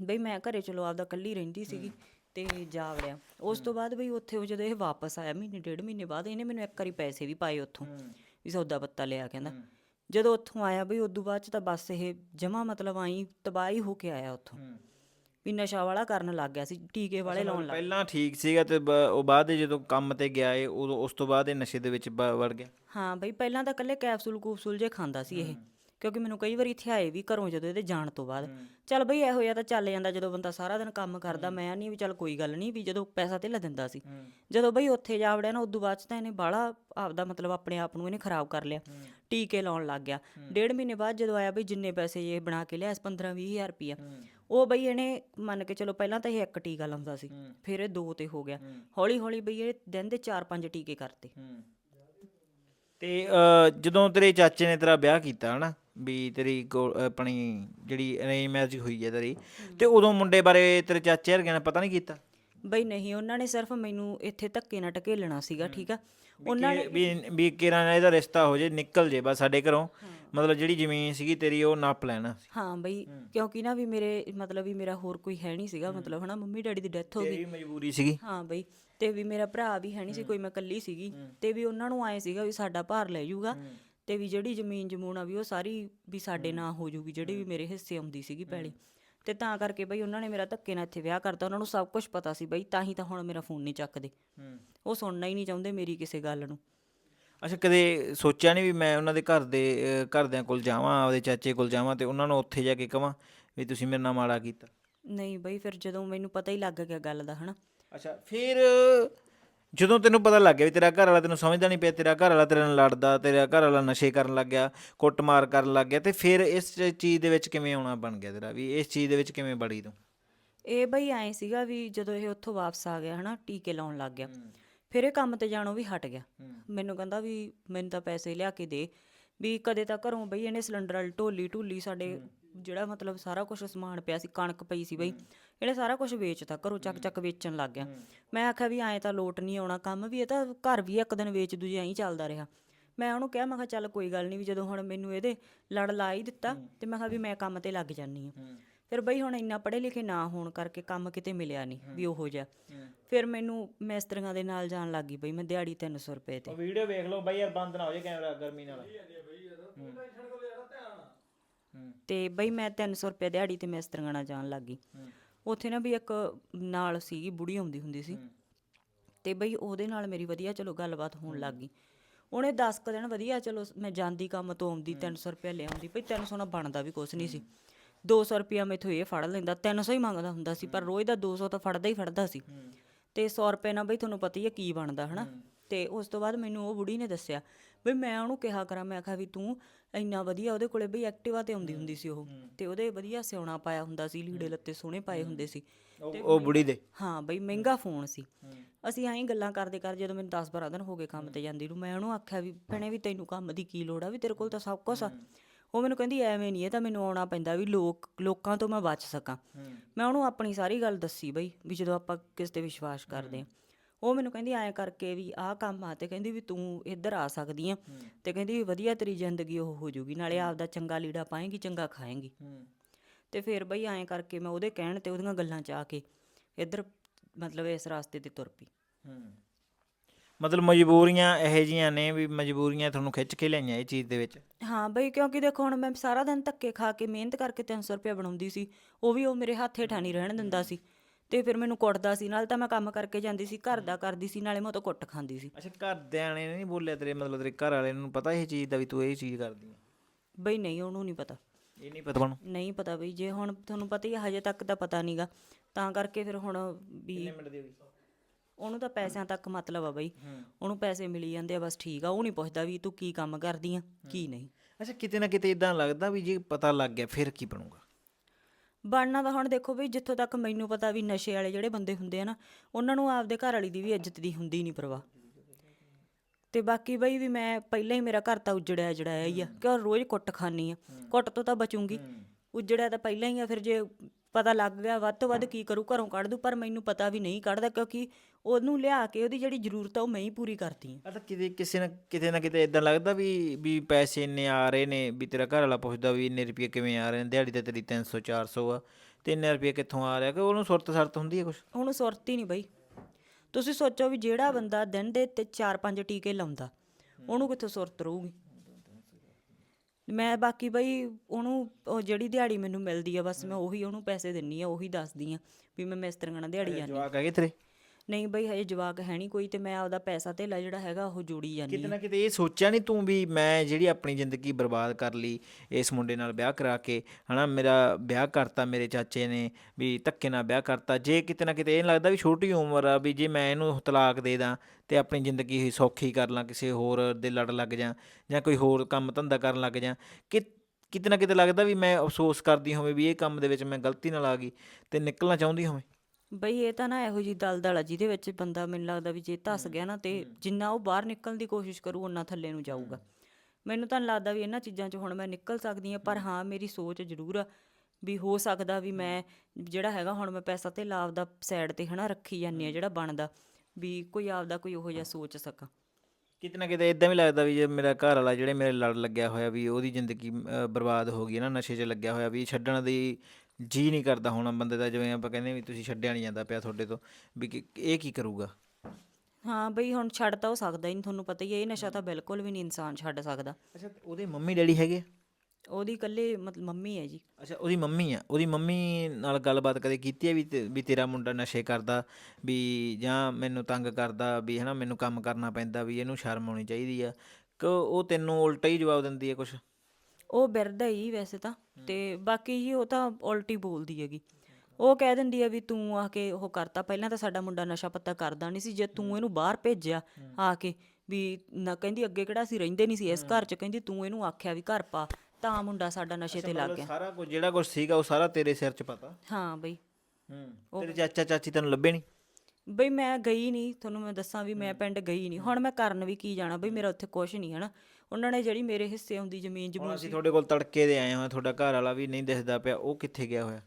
ਬਈ ਮੈਂ ਘਰੇ ਚਲੋ ਆਪਦਾ ਕੱਲੀ ਰਹਿੰਦੀ ਸੀਗੀ ਤੇ ਜਾ ਵੜਿਆ। ਉਸ ਤੋਂ ਬਾਅਦ ਬਈ ਉੱਥੇ ਉਹ ਜਦੋਂ ਇਹ ਵਾਪਸ ਆਇਆ ਮਹੀਨੇ ਡੇਢ ਮਹੀਨੇ ਬਾਅਦ ਇਹਨੇ ਮੈਨੂੰ ਇੱਕ ਵਾਰੀ ਪੈਸੇ ਵੀ ਪਾਏ ਉੱਥੋਂ। ਵੀ ਸੌਦਾ ਪੱਤਾ ਲਿਆ ਕਹਿੰਦਾ। ਜਦੋਂ ਉੱਥੋਂ ਆਇਆ ਬਈ ਉਦੋਂ ਬਾਅਦ ਚ ਤਾਂ ਬਸ ਇਹ ਜਮਾ ਮਤਲਬ ਆਈ ਤਬਾਹੀ ਹੋ ਕੇ ਆਇਆ ਉੱਥੋਂ। ਵੀ ਨਸ਼ਾ ਵਾਲਾ ਕਰਨ ਲੱਗ ਗਿਆ ਸੀ ਟੀਕੇ ਵਾਲੇ ਲਾਉਣ ਲੱਗ ਪਹਿਲਾਂ ਠੀਕ ਸੀਗਾ ਤੇ ਬ- ਉਹ ਬਾਅਦ ਦੇ ਜਦੋਂ ਕੰਮ ਤੇ ਗਿਆ ਏ ਉਦੋਂ ਉਸ ਤੋਂ ਬਾਅਦ ਇਹ ਨਸ਼ੇ ਦੇ ਵਿੱਚ ਬ- ਵੜ ਗਿਆ? ਹਾਂ ਬਈ ਪਹਿਲਾਂ ਤਾਂ ਇਕੱਲੇ ਕੈਪਸੂਲ ਕੂਪਸੂਲ ਜੇ ਖਾਂਦਾ ਸੀ ਇਹ। ਕਿਉਂਕਿ ਮੈਨੂੰ ਕਈ ਵਾਰੀ ਇੱਥੇ ਆਏ ਵੀ ਘਰੋਂ ਜਦੋਂ ਇਹਦੇ ਜਾਣ ਤੋਂ ਬਾਅਦ। ਚੱਲ ਬਈ ਇਹੋ ਜਿਹਾ ਤਾਂ ਚੱਲ ਜਾਂਦਾ ਜਦੋਂ ਬੰਦਾ ਸਾਰਾ ਦਿਨ ਕੰਮ ਕਰਦਾ ਮੈਂ ਨਹੀਂ ਵੀ ਚੱਲ ਕੋਈ ਗੱਲ ਨਹੀਂ ਵੀ ਜਦੋਂ ਪੈਸਾ ਧੇਲਾ ਦਿੰਦਾ ਸੀ। ਜਦੋਂ ਬਈ ਉੱਥੇ ਜਾ ਵੜਿਆ ਨਾ ਉਦੋਂ ਬਾਅਦ ਚ ਤਾਂ ਇਹਨੇ ਬਾਹਲਾ ਆਪਦਾ ਮਤਲਬ ਆਪਣੇ ਆਪ ਨੂੰ ਇਹਨੇ ਖਰਾਬ ਕਰ ਲਿਆ। ਟੀਕੇ ਲਾਉਣ ਲੱਗ ਗਿਆ। ਡੇਢ ਮਹੀਨੇ ਬਾਅਦ ਜਦੋਂ ਆਇਆ ਬਈ ਜਿੰਨੇ ਪੈਸੇ ਇਹ ਬਣਾ ਕੇ ਲਿਆ 15 20000 ਰੁਪਿਆ ਉਹ ਬਈ ਇਹਨੇ ਮੰਨ ਕੇ ਚਲੋ ਪਹਿਲਾਂ ਤਾਂ ਇਹ ਇੱਕ ਟੀਕਾ ਲਾਉਂਦਾ ਸੀ ਫਿਰ ਇਹ ਦੋ ਤੇ ਹੋ ਗਿਆ। ਹੌਲੀ ਹੌਲੀ ਬਈ ਇਹ ਦਿਨ ਦੇ 4-5 ਟੀਕੇ ਕਰਤੇ। ਤੇ ਅ, ਜਦੋਂ ਤੇਰੇ ਚਾਚੇ ਨੇ ਤੇਰਾ ਵਿਆਹ ਕੀਤਾ ਹਨਾ ਵੀ ਤੇਰੀ ਗੋ ਆਪਣੀ ਜਿਹੜੀ ਅਰੇਂਜ ਮੈਰਿਜ ਹੋਈ ਹੈ ਤੇਰੀ ਤੇ ਉਦੋਂ ਮੁੰਡੇ ਬਾਰੇ ਤੇਰੇ ਚਾਚੇ ਵਰਗਿਆਂ ਨੇ ਪਤਾ ਨਹੀਂ ਕੀਤਾ? ਬਈ ਨਹੀਂ ਉਹਨਾਂ ਨੇ ਸਿਰਫ ਮੈਨੂੰ ਇੱਥੇ ਧੱਕੇ ਨਾਲ ਟਕੇਲਣਾ ਸੀਗਾ ਠੀਕ ਆ? ਉਹਨਾਂ ਕਿ ਵੀ ਵੀ ਕਿਰਾਂ ਨਾਲ ਇਹਦਾ ਰਿਸ਼ਤਾ ਹੋ ਜੇ ਨਿਕਲ ਜੇ ਬਸ ਸਾਡੇ ਘਰੋਂ ਮਤਲਬ ਜਿਹੜੀ ਜ਼ਮੀਨ ਸੀਗੀ ਤੇਰੀ ਉਹ ਨੱਪ ਲੈਣਾ ਹਾਂ ਬਈ ਕਿਉਂਕਿ ਨਾ ਵੀ ਮੇਰੇ ਮਤਲਬ ਵੀ ਮੇਰਾ ਹੋਰ ਕੋਈ ਹੈ ਨਹੀਂ ਸੀਗਾ ਮਤਲਬ ਹਨਾ ਮੰਮੀ ਡੈਡੀ ਦੀ ਡੈਥ ਹੋ ਗਈ। ਤੇਰੀ ਮਜਬੂਰੀ ਸੀਗੀ। ਹਾਂ ਬਈ ਤੇ ਵੀ ਮੇਰਾ ਭਰਾ ਵੀ ਹੈ ਨਹੀਂ ਸੀ ਕੋਈ ਮੈਂ ਇਕੱਲੀ ਸੀਗੀ ਤੇ ਵੀ ਉਹਨਾਂ ਨੂੰ ਆਏ ਸੀਗਾ ਵੀ ਸਾਡਾ ਭਾਰ ਲੈ ਜਾਊਗਾ ਤੇ ਵੀ ਜਿਹੜੀ ਜ਼ਮੀਨ ਜਮੂਨ ਆ ਵੀ ਉਹ ਸਾਰੀ ਵੀ ਸਾਡੇ ਨਾਂ ਹੋ ਜੂਗੀ ਜਿਹੜੀ ਵੀ ਮੇਰੇ ਹਿੱਸੇ ਆਉਂਦੀ ਸੀਗੀ ਪੈਲੀ। ਤੇ ਤਾਂ ਕਰਕੇ ਬਈ ਉਹਨਾਂ ਨੇ ਮੇਰਾ ਧੱਕੇ ਨਾਲ ਇੱਥੇ ਵਿਆਹ ਕਰਤਾ ਉਹਨਾਂ ਨੂੰ ਸਭ ਕੁਝ ਪਤਾ ਸੀ ਬਈ ਤਾਂ ਹੀ ਤਾਂ ਹੁਣ ਮੇਰਾ ਫੋਨ ਨਹੀਂ ਚੱਕਦੇ। ਉਹ ਸੁਣਨਾ ਹੀ ਨਹੀਂ ਚਾਹੁੰਦੇ ਮੇਰੀ ਕਿਸੇ ਗੱਲ ਨੂੰ। ਅੱਛਾ ਕਦੇ ਸੋਚਿਆ ਨਹੀਂ ਵੀ ਮੈਂ ਉਹਨਾਂ ਦੇ ਘਰ ਦੇ ਘਰਦਿਆਂ ਕੋਲ ਜਾਵਾਂ ਆਪਦੇ ਚਾਚੇ ਕੋਲ ਜਾਵਾਂ ਤੇ ਉਹਨਾਂ ਨੂੰ ਉੱਥੇ ਜਾ ਕੇ ਕਵਾਂ ਵੀ ਤੁਸੀਂ ਮੇਰੇ ਨਾਲ ਮਾੜਾ ਕੀਤਾ? ਨਹੀਂ ਬਈ ਫਿਰ ਜਦੋਂ ਮੈਨੂੰ ਪਤਾ ਹੀ ਲੱਗ ਗਿਆ ਗੱਲ ਦਾ ਹਨਾ। ਅੱਛਾ ਫਿਰ ਜਦੋਂ ਤੈਨੂੰ ਪਤਾ ਲੱਗ ਗਿਆ ਵੀ ਤੇਰਾ ਘਰ ਵਾਲਾ ਤੈਨੂੰ ਸਮਝਦਾ ਨਹੀਂ ਪਿਆ ਤੇਰਾ ਘਰ ਵਾਲਾ ਤੇਰੇ ਨਾਲ ਲੜਦਾ ਤੇਰਾ ਘਰ ਵਾਲਾ ਨਸ਼ੇ ਕਰਨ ਲੱਗ ਗਿਆ ਕੁੱਟਮਾਰ ਕਰਨ ਲੱਗ ਗਿਆ ਤੇ ਫਿਰ ਇਸ ਚੀਜ਼ ਦੇ ਵਿੱਚ ਕਿਵੇਂ ਆਉਣਾ ਬਣ ਗਿਆ ਤੇਰਾ? ਵੀ ਇਸ ਚੀਜ਼ ਦੇ ਵਿੱਚ ਕਿਵੇਂ ਬੜੀ ਤੂੰ? ਇਹ ਬਈ ਐ ਸੀਗਾ ਵੀ ਜਦੋਂ ਇਹ ਉੱਥੋਂ ਵਾਪਸ ਆ ਗਿਆ ਹਨਾ ਟੀਕੇ ਲਾਉਣ ਲੱਗ ਗਿਆ। ਫਿਰ ਇਹ ਕੰਮ ਤੇ ਜਾਣੋਂ ਵੀ ਹਟ ਗਿਆ। ਮੈਨੂੰ ਕਹਿੰਦਾ ਵੀ ਮੈਨੂੰ ਤਾਂ ਪੈਸੇ ਲਿਆ ਕੇ ਦੇ ਵੀ ਕਦੇ ਤਾਂ ਘਰੋਂ ਬਈ ਇਹਨੇ ਸਿਲੰਡਰ ਵਾਲੀ ਢੋਲੀ ਢੂਲੀ ਸਾਡੇ ਜਿਹੜਾ ਮਤਲਬ ਸਾਰਾ ਕੁਝ ਸਮਾਨ ਪਿਆ ਸੀ ਕਣਕ ਪਈ ਸੀ ਬਈ। ਇਹਨੇ ਸਾਰਾ ਕੁਝ ਵੇਚਤਾ ਘਰੋਂ ਚੱਕ ਚੱਕ ਵੇਚਣ ਲੱਗ ਗਿਆ। ਮੈਂ ਆਖਿਆ ਵੀ ਐਂ ਤਾਂ ਲੋਟ ਨਹੀਂ ਆਉਣਾ ਕੰਮ ਵੀ ਇਹ ਤਾਂ ਘਰ ਵੀ ਇੱਕ ਦਿਨ ਵੇਚ ਦੂਜੇ ਐਂ ਹੀ ਚੱਲਦਾ ਰਿਹਾ। ਮੈਂ ਉਹਨੂੰ ਕਿਹਾ ਮੈਂ ਕਿਹਾ ਚੱਲ ਕੋਈ ਗੱਲ ਨਹੀਂ ਵੀ ਜਦੋਂ ਹੁਣ ਮੈਨੂੰ ਇਹਦੇ ਲੜ ਲਾ ਹੀ ਦਿੱਤਾ ਤੇ ਮੈਂ ਕਿਹਾ ਵੀ ਮੈਂ ਕੰਮ ਤੇ ਲੱਗ ਜਾਨੀ ਆ ਫਿਰ ਬਈ ਹੁਣ ਇੰਨਾ ਪੜ੍ਹੇ ਲਿਖੇ ਨਾ ਹੋਣ ਕਰਕੇ ਕੰਮ ਕਿਤੇ ਮਿਲਿਆ ਨਹੀਂ ਵੀ ਉਹੋ ਜਿਹਾ। ਫਿਰ ਮੈਨੂੰ ਮਿਸਤਰੀਆਂ ਦੇ ਨਾਲ ਜਾਣ ਲੱਗੀ ਬਈ ਮੈਂ ਦਿਹਾੜੀ 300 ਰੁਪਏ ਤੇ। ਵੀਡੀਓ ਵੇਖ ਲਓ ਬਾਈ ਯਾਰ ਬੰਦ ਨਾ ਹੋ ਜਾਏ ਕੈਮਰਾ ਗਰਮੀ ਨਾਲ। ਤੇ ਬਈ ਮੈਂ 300 ਰੁਪਏ ਦਿਹਾੜੀ ਤੇ ਮਿਸਤਰੀਆਂ ਨਾਲ ਜਾਣ ਲੱਗੀ ਉੱਥੇ ਨਾ ਵੀ ਇੱਕ ਨਾਲ ਸੀਗੀ ਬੁੜੀ ਆਉਂਦੀ ਹੁੰਦੀ ਸੀ। ਤੇ ਬਈ ਉਹਦੇ ਨਾਲ ਮੇਰੀ ਵਧੀਆ ਚਲੋ ਗੱਲਬਾਤ ਹੋਣ ਲੱਗ ਗਈ। ਉਹਨੇ 10 ਕੁ ਦਿਨ ਵਧੀਆ ਚਲੋ ਮੈਂ ਜਾਂਦੀ ਕੰਮ ਤੋਂ ਆਉਂਦੀ 300 ਰੁਪਏ ਲਿਆਉਂਦੀ ਭਈ 300 ਨਾਲ ਬਣਦਾ ਵੀ ਕੁਛ ਨਹੀਂ ਸੀ। 200 ਰੁਪਿਆ ਮੈਥੋਂ ਇਹ ਫੜ ਲੈਂਦਾ 300 ਹੀ ਮੰਗਦਾ ਹੁੰਦਾ ਸੀ ਪਰ ਰੋਜ਼ ਦਾ 200 ਤਾਂ ਫੜਦਾ ਹੀ ਫੜਦਾ ਸੀ। ਤੇ 100 ਰੁਪਏ ਨਾਲ ਬਈ ਤੁਹਾਨੂੰ ਪਤਾ ਹੀ ਹੈ ਕੀ ਬਣਦਾ ਹਨਾ? ਤੇ ਉਸ ਤੋਂ ਬਾਅਦ ਮੈਨੂੰ ਉਹ ਬੁੜੀ ਨੇ ਦੱਸਿਆ ਬਈ ਮੈਂ ਉਹਨੂੰ ਕਿਹਾ ਕਰਾਂ ਮੈਂ ਆਖਿਆ ਵੀ ਤੂੰ ਇੰਨਾ ਵਧੀਆ ਉਹਦੇ ਕੋਲੇ ਬਈ ਐਕਟਿਵਾ ਤੇ ਆਉਂਦੀ ਹੁੰਦੀ ਸੀ ਉਹ ਤੇ ਉਹਦੇ ਵਧੀਆ ਸਿਉਣਾ ਪਾਇਆ ਹੁੰਦਾ ਸੀ ਲੀੜੇ ਲੱਤੇ ਸੋਹਣੇ ਪਾਏ ਹੁੰਦੇ ਸੀ। ਉਹ ਉਹ ਬੁੜੀ ਦੇ? ਹਾਂ ਬਈ ਮਹਿੰਗਾ ਫੋਨ ਸੀ। ਅਸੀਂ ਐਂ ਗੱਲਾਂ ਕਰਦੇ ਕਰ ਜਦੋਂ ਮੈਨੂੰ 10 12 ਦਿਨ ਹੋ ਗਏ ਕੰਮ ਤੇ ਜਾਂਦੀ ਨੂੰ ਮੈਂ ਉਹਨੂੰ ਆਖਿਆ ਵੀ ਭੈਣੇ ਵੀ ਤੈਨੂੰ ਕੰਮ ਦੀ ਕੀ ਲੋੜ ਆ ਵੀ ਤੇਰੇ ਕੋਲ ਤਾਂ ਸਭ ਕੁਝ ਆ। ਉਹ ਮੈਨੂੰ ਕਹਿੰਦੀ ਐਵੇਂ ਨਹੀਂ ਇਹ ਤਾਂ ਮੈਨੂੰ ਆਉਣਾ ਪੈਂਦਾ ਵੀ ਲੋਕ ਲੋਕਾਂ ਤੋਂ ਮੈਂ ਬਚ ਸਕਾਂ। ਮੈਂ ਉਹਨੂੰ ਆਪਣੀ ਸਾਰੀ ਗੱਲ ਦੱਸੀ ਬਈ ਵੀ ਜਦੋਂ ਆਪਾਂ ਕਿਸ ਤੇ ਵਿਸ਼ਵਾਸ ਕਰਦੇ ਆ ਉਹ ਮੈਨੂੰ ਕਹਿੰਦੀ ਐਂ ਕਰਕੇ ਵੀ ਆਹ ਕੰਮ ਆ ਤੇ ਕਹਿੰਦੀ ਵੀ ਤੂੰ ਇੱਧਰ ਆ ਸਕਦੀ ਆ। ਤੇ ਕਹਿੰਦੀ ਵੀ ਵਧੀਆ ਤੇਰੀ ਜ਼ਿੰਦਗੀ ਉਹ ਹੋ ਜਾਊਗੀ ਨਾਲੇ ਆਪਦਾ ਚੰਗਾ ਲੀੜਾ ਪਾਏਂਗੀ ਚੰਗਾ ਖਾਏਂਗੀ। ਤੇ ਫਿਰ ਬਈ ਐਂ ਕਰਕੇ ਮੈਂ ਉਹਦੇ ਕਹਿਣ ਤੇ ਉਹਦੀਆਂ ਗੱਲਾਂ ਚ ਆ ਕੇ ਇੱਧਰ ਮਤਲਬ ਇਸ ਰਾਸਤੇ ਤੇ ਤੁਰ ਪਈ। ਮਤਲਬ ਮਜਬੂਰੀਆਂ ਇਹੋ ਜੀਆਂ ਨੇ ਵੀ ਮਜਬੂਰੀਆਂ ਤੁਹਾਨੂੰ ਖਿੱਚ ਕੇ ਲਿਆਈਆਂ ਇਹ ਚੀਜ਼ ਦੇ ਵਿੱਚ? ਹਾਂ ਬਈ ਕਿਉਂਕਿ ਦੇਖੋ ਹੁਣ ਮੈਂ ਸਾਰਾ ਦਿਨ ਧੱਕੇ ਖਾ ਕੇ ਮਿਹਨਤ ਕਰਕੇ 300 ਰੁਪਏ ਬਣਾਉਂਦੀ ਸੀ ਉਹ ਵੀ ਉਹ ਮੇਰੇ ਹੱਥੇ ਠਾਣੀ ਰਹਿਣ ਦਿੰਦਾ ਸੀ। ਤੇ ਫਿਰ ਮੈਨੂੰ ਕੁੱਟਦਾ ਸੀ ਨਾਲ ਤਾਂ ਮੈਂ ਕੰਮ ਕਰਕੇ ਜਾਂਦੀ ਸੀ ਘਰ ਦਾ ਕਰਦੀ ਸੀ ਨਾਲੇ ਮੈਂ ਉਹ ਤੋਂ ਕੁੱਟ ਖਾਂਦੀ ਸੀ। ਅੱਛਾ ਘਰਦਿਆਂ ਨੇ ਨਹੀਂ ਬੋਲਿਆ ਤੇਰੇ ਮਤਲਬ ਤੇਰੇ ਘਰ ਵਾਲੇ ਨੂੰ ਪਤਾ ਇਹ ਚੀਜ਼ ਦਾ ਵੀ ਤੂੰ ਇਹ ਚੀਜ਼ ਕਰਦੀ ਹੈ ਬਈ ਨਹੀਂ ਉਹਨੂੰ ਨਹੀਂ ਪਤਾ। ਇਹ ਨਹੀਂ ਪਤਾ ਉਹਨੂੰ? ਨਹੀਂ ਪਤਾ ਬਈ ਜੇ ਹੁਣ ਤੁਹਾਨੂੰ ਪਤਾ ਹੀ ਹਜੇ ਤੱਕ ਤਾਂ ਪਤਾ ਨਹੀਂਗਾ ਤਾਂ ਕਰਕੇ ਫਿਰ ਹੁਣ ਵੀ ਮਿੰਟ ਦੀ ਉਹਨੂੰ ਤਾਂ ਪੈਸਿਆਂ ਤੱਕ ਮਤਲਬ ਆ ਬਈ। ਉਹਨੂੰ ਪੈਸੇ ਮਿਲੀ ਜਾਂਦੇ ਆ ਬਸ ਠੀਕ ਆ ਉਹ ਨਹੀਂ ਪੁੱਛਦਾ ਵੀ ਤੂੰ ਕੀ ਕੰਮ ਕਰਦੀ ਆ ਕੀ ਨਹੀਂ। ਅੱਛਾ ਕਿਤੇ ਨਾ ਕਿਤੇ ਇਦਾਂ ਲੱਗਦਾ ਵੀ ਜੇ ਪਤਾ ਲੱਗ ਗਿਆ ਫਿਰ ਕੀ ਬਣੂਗਾ? ਬਣਨਾ ਤਾਂ ਹੁਣ ਦੇਖੋ ਵੀ ਜਿੱਥੋਂ ਤੱਕ ਮੈਨੂੰ ਪਤਾ ਵੀ ਨਸ਼ੇ ਵਾਲੇ ਜਿਹੜੇ ਬੰਦੇ ਹੁੰਦੇ ਆ ਨਾ ਉਹਨਾਂ ਨੂੰ ਆਪਦੇ ਘਰ ਵਾਲੀ ਦੀ ਵੀ ਇੱਜ਼ਤ ਦੀ ਹੁੰਦੀ ਨਹੀਂ ਪਰਵਾਹ। ਤੇ ਬਾਕੀ ਬਈ ਵੀ ਮੈਂ ਪਹਿਲਾਂ ਹੀ ਮੇਰਾ ਘਰ ਤਾਂ ਉਜੜਿਆ ਜੜਾਇਆ ਹੀ ਆ ਕਿਉਂ ਰੋਜ਼ ਕੁੱਟ ਖਾਨੀ ਆ ਕੁੱਟ ਤੋਂ ਤਾਂ ਬਚੂੰਗੀ। ਉਜੜਿਆ ਤਾਂ ਪਹਿਲਾਂ ਹੀ ਆ ਫਿਰ ਜੇ ਪਤਾ ਲੱਗ ਗਿਆ ਵੱਧ ਤੋਂ ਵੱਧ ਕੀ ਕਰੂ ਘਰੋਂ ਕੱਢ ਦੂ ਪਰ ਮੈਨੂੰ ਪਤਾ ਵੀ ਨਹੀਂ ਕੱਢਦਾ ਕਿਉਂਕਿ ਉਹਨੂੰ ਲਿਆ ਕੇ ਉਹਦੀ ਜਿਹੜੀ ਜ਼ਰੂਰਤ ਆ ਉਹ ਮੈਂ ਹੀ ਪੂਰੀ ਕਰਦੀ ਆ ਤਾਂ ਕਿਤੇ ਕਿਸੇ ਨਾ ਕਿਤੇ ਨਾ ਕਿਤੇ ਇਦਾਂ ਲੱਗਦਾ ਵੀ ਵੀ ਪੈਸੇ ਇੰਨੇ ਆ ਰਹੇ ਨੇ ਵੀ ਤੇਰਾ ਘਰ ਵਾਲਾ ਪੁੱਛਦਾ ਵੀ ਇੰਨੇ ਰੁਪਏ ਕਿਵੇਂ ਆ ਰਹੇ ਨੇ ਦਿਹਾੜੀ ਤੇ ਤੇਰੀ 300 400 ਆ ਤੇ ਇੰਨੇ ਰੁਪਏ ਕਿੱਥੋਂ ਆ ਰਿਹਾ ਕਿ ਉਹਨੂੰ ਸੁਰਤ ਸਰਤ ਹੁੰਦੀ ਹੈ ਕੁਛ? ਉਹਨੂੰ ਸੁਰਤ ਹੀ ਨਹੀਂ ਬਈ। ਤੁਸੀਂ ਸੋਚੋ ਵੀ ਜਿਹੜਾ ਬੰਦਾ ਦਿਨ ਦੇ ਤੇ 4-5 ਟੀਕੇ ਲਾਉਂਦਾ ਉਹਨੂੰ ਕਿੱਥੋਂ ਸੁਰਤ ਰਹੂਗੀ? ਮੈਂ ਬਾਕੀ ਬਈ ਉਹਨੂੰ ਉਹ ਜਿਹੜੀ ਦਿਹਾੜੀ ਮੈਨੂੰ ਮਿਲਦੀ ਆ ਬਸ ਮੈਂ ਉਹੀ ਉਹਨੂੰ ਪੈਸੇ ਦਿੰਨੀ ਆ ਉਹੀ ਦੱਸਦੀ ਆ ਵੀ ਮੈਂ ਮਿਸਤਰੀਆਂ ਨਾਲ ਦਿਹਾੜੀ ਜਾਂਦੀ ਜਵਾਕ ਹੈਗੇ ਤੇਰੇ? ਨਹੀਂ ਬਈ ਹਜੇ ਜਵਾਕ ਹੈ ਨਹੀਂ ਕੋਈ ਤੇ ਮੈਂ ਆਪਦਾ ਪੈਸਾ ਧੇਲਾ ਜਿਹੜਾ ਹੈਗਾ ਉਹ ਜੋੜੀ ਜਾਂਦੀ ਕਿਤੇ ਨਾ ਕਿਤੇ ਇਹ ਸੋਚਿਆ ਨਹੀਂ ਤੂੰ ਵੀ ਮੈਂ ਜਿਹੜੀ ਆਪਣੀ ਜ਼ਿੰਦਗੀ ਬਰਬਾਦ ਕਰ ਲਈ ਇਸ ਮੁੰਡੇ ਨਾਲ ਵਿਆਹ ਕਰਾ ਕੇ ਹਨਾ ਮੇਰਾ ਵਿਆਹ ਕਰਤਾ ਮੇਰੇ ਚਾਚੇ ਨੇ ਵੀ ਧੱਕੇ ਨਾਲ ਵਿਆਹ ਕਰਤਾ ਜੇ ਕਿਤੇ ਨਾ ਕਿਤੇ ਇਹ ਲੱਗਦਾ ਵੀ ਛੋਟੀ ਉਮਰ ਆ ਵੀ ਜੇ ਮੈਂ ਇਹਨੂੰ ਤਲਾਕ ਦੇ ਦਾਂ ਤੇ ਆਪਣੀ ਜ਼ਿੰਦਗੀ ਹੀ ਸੌਖੀ ਕਰ ਲਾਂ ਕਿਸੇ ਹੋਰ ਦੇ ਲੜ ਲੱਗ ਜਾਂ ਜਾਂ ਕੋਈ ਹੋਰ ਕੰਮ ਧੰਦਾ ਕਰਨ ਲੱਗ ਜਾਂ ਕਿ ਕਿਤੇ ਨਾ ਕਿਤੇ ਲੱਗਦਾ ਵੀ ਮੈਂ ਅਫਸੋਸ ਕਰਦੀ ਹੋਵੇ ਵੀ ਇਹ ਕੰਮ ਦੇ ਵਿੱਚ ਮੈਂ ਗਲਤੀ ਨਾਲ ਆ ਗਈ ਤੇ ਨਿਕਲਣਾ ਚਾਹੁੰਦੀ ਹੋਵੇ। ਬਈ ਇਹ ਤਾਂ ਨਾ ਇਹੋ ਜੀ ਦਲਦਲ ਆ ਜਿਹਦੇ ਵਿੱਚ ਬੰਦਾ ਮੈਨੂੰ ਲੱਗਦਾ ਵੀ ਜੇ ਧਸ ਗਿਆ ਨਾ ਤੇ ਜਿੰਨਾ ਉਹ ਬਾਹਰ ਨਿਕਲਣ ਦੀ ਕੋਸ਼ਿਸ਼ ਕਰੂ ਉਹਨਾਂ ਥੱਲੇ ਨੂੰ ਜਾਊਗਾ। ਮੈਨੂੰ ਤਾਂ ਲੱਗਦਾ ਵੀ ਇਹਨਾਂ ਚੀਜ਼ਾਂ 'ਚ ਹੁਣ ਮੈਂ ਨਿਕਲ ਸਕਦੀ ਆ ਪਰ ਹਾਂ। ਮੇਰੀ ਸੋਚ ਜ਼ਰੂਰ ਆ ਵੀ ਹੋ ਸਕਦਾ ਵੀ ਮੈਂ ਜਿਹੜਾ ਹੈਗਾ ਹੁਣ ਮੈਂ ਪੈਸਾ ਤੇ ਲਾਭ ਦਾ ਸਾਈਡ ਤੇ ਹਨਾ ਰੱਖੀ ਜਾਂਦੀ ਆ ਜਿਹੜਾ ਬਣਦਾ ਵੀ ਕੋਈ ਆਪਦਾ ਕੋਈ ਉਹੋ ਜਿਹਾ ਸੋਚ ਸਕਾਂ। ਕਿਤੇ ਨਾ ਕਿਤੇ ਇਦਾਂ ਵੀ ਲੱਗਦਾ ਵੀ ਜੇ ਮੇਰਾ ਘਰ ਵਾਲਾ ਜਿਹੜੇ ਮੇਰੇ ਲੜ ਲੱਗਿਆ ਹੋਇਆ ਵੀ ਉਹਦੀ ਜ਼ਿੰਦਗੀ ਅਹ, ਬਰਬਾਦ ਹੋ ਗਈ ਨਾ ਨਸ਼ੇ 'ਚ ਲੱਗਿਆ ਹੋਇਆ ਵੀ ਛੱਡਣ ਦੀ ਜੀ ਨਹੀਂ ਕਰਦਾ ਹੁਣ ਬੰਦੇ ਦਾ ਜਿਵੇਂ ਆਪਾਂ ਕਹਿੰਦੇ ਵੀ ਤੁਸੀਂ ਛੱਡਿਆ ਨਹੀਂ ਜਾਂਦਾ ਪਿਆ ਤੁਹਾਡੇ ਤੋਂ ਵੀ ਕਿ- ਇਹ ਕੀ ਕਰੂਗਾ? ਹਾਂ ਬਈ ਹੁਣ ਛੱਡ ਤਾਂ ਉਹ ਸਕਦਾ ਹੀ ਨਹੀਂ ਤੁਹਾਨੂੰ ਪਤਾ ਹੀ ਹੈ ਇਹ ਨਸ਼ਾ ਤਾਂ ਬਿਲਕੁਲ ਵੀ ਨਹੀਂ ਇਨਸਾਨ ਛੱਡ ਸਕਦਾ। ਅੱਛਾ ਉਹਦੇ ਮੰਮੀ ਡੈਡੀ ਹੈਗੇ ਆ? ਉਹਦੀ ਇਕੱਲੇ ਮਤਲਬ ਮੰਮੀ ਹੈ ਜੀ। ਅੱਛਾ ਉਹਦੀ ਮੰਮੀ ਆ? ਉਹਦੀ ਮੰਮੀ ਨਾਲ ਗੱਲਬਾਤ ਕਦੇ ਕੀਤੀ ਹੈ ਵੀ ਤੇ- ਵੀ ਤੇਰਾ ਮੁੰਡਾ ਨਸ਼ੇ ਕਰਦਾ ਵੀ ਜਾਂ ਮੈਨੂੰ ਤੰਗ ਕਰਦਾ ਵੀ ਹਨਾ ਮੈਨੂੰ ਕੰਮ ਕਰਨਾ ਪੈਂਦਾ ਵੀ ਇਹਨੂੰ ਸ਼ਰਮ ਆਉਣੀ ਚਾਹੀਦੀ ਆ? ਕਿ ਉਹ ਤੈਨੂੰ ਉਲਟਾ ਹੀ ਜਵਾਬ ਦਿੰਦੀ ਹੈ ਕੁਛ? ਉਹ ਬਿਰਦਾ ਹੀ ਵੈਸੇ ਤਾਂ ਤੇ ਬਾਕੀ ਜੀ ਉਹ ਤਾਂ ਉਲਟੀ ਬੋਲਦੀ ਹੈਗੀ। ਉਹ ਕਹਿ ਦਿੰਦੀ ਆ ਵੀ ਤੂੰ ਆ ਕੇ ਉਹ ਕਰਤਾ ਪਹਿਲਾਂ ਤਾਂ ਸਾਡਾ ਮੁੰਡਾ ਨਸ਼ਾ ਪੱਤਾ ਕਰਦਾ ਨਹੀਂ ਸੀ ਜੇ ਤੂੰ ਇਹਨੂੰ ਬਾਹਰ ਭੇਜਿਆ ਆ ਕੇ ਵੀ ਨਾ ਕਹਿੰਦੀ ਅੱਗੇ ਕਿਹੜਾ ਸੀ ਰਹਿੰਦੇ ਨਹੀਂ ਸੀ ਇਸ ਘਰ 'ਚ ਕਹਿੰਦੀ ਤੂੰ ਇਹਨੂੰ ਆਖਿਆ ਵੀ ਘਰ ਪਾ ਤਾਂ ਮੁੰਡਾ ਸਾਡਾ ਨਸ਼ੇ ਤੇ ਲੱਗ ਗਿਆ। ਸਾਰਾ ਕੁਝ ਜਿਹੜਾ ਕੁਝ ਸੀਗਾ ਉਹ ਸਾਰਾ ਤੇਰੇ ਸਿਰ 'ਚ ਪਤਾ? ਹਾਂ ਬਈ। ਹੂੰ ਤੇਰੇ ਚਾਚਾ ਚਾਚੀ ਤੈਨੂੰ ਲੱਭੇ ਨਹੀਂ? ਬਈ ਮੈਂ ਗਈ ਨਹੀਂ ਤੁਹਾਨੂੰ ਮੈਂ ਦੱਸਾਂ ਵੀ ਮੈਂ ਪਿੰਡ ਗਈ ਨਹੀਂ। ਹੁਣ ਮੈਂ ਕਰਨ ਵੀ ਕੀ ਜਾਣਾ ਬਈ ਮੇਰਾ ਉੱਥੇ ਕੁਝ ਨਹੀਂ ਹਨਾ ਉਹਨਾਂ ਨੇ ਜਿਹੜੀ ਮੇਰੇ ਹਿੱਸੇ ਆਉਂਦੀ ਜ਼ਮੀਨ ਹੁਣ ਜਮੂਨ ਅਸੀਂ ਤੁਹਾਡੇ ਕੋਲ ਤੜਕੇ ਦੇ ਆਏ ਹਾਂ ਤੁਹਾਡਾ ਘਰ ਵਾਲਾ ਵੀ ਨਹੀਂ ਦਿਸਦਾ ਪਿਆ ਉਹ ਕਿੱਥੇ ਗਿਆ ਹੋਇਆ?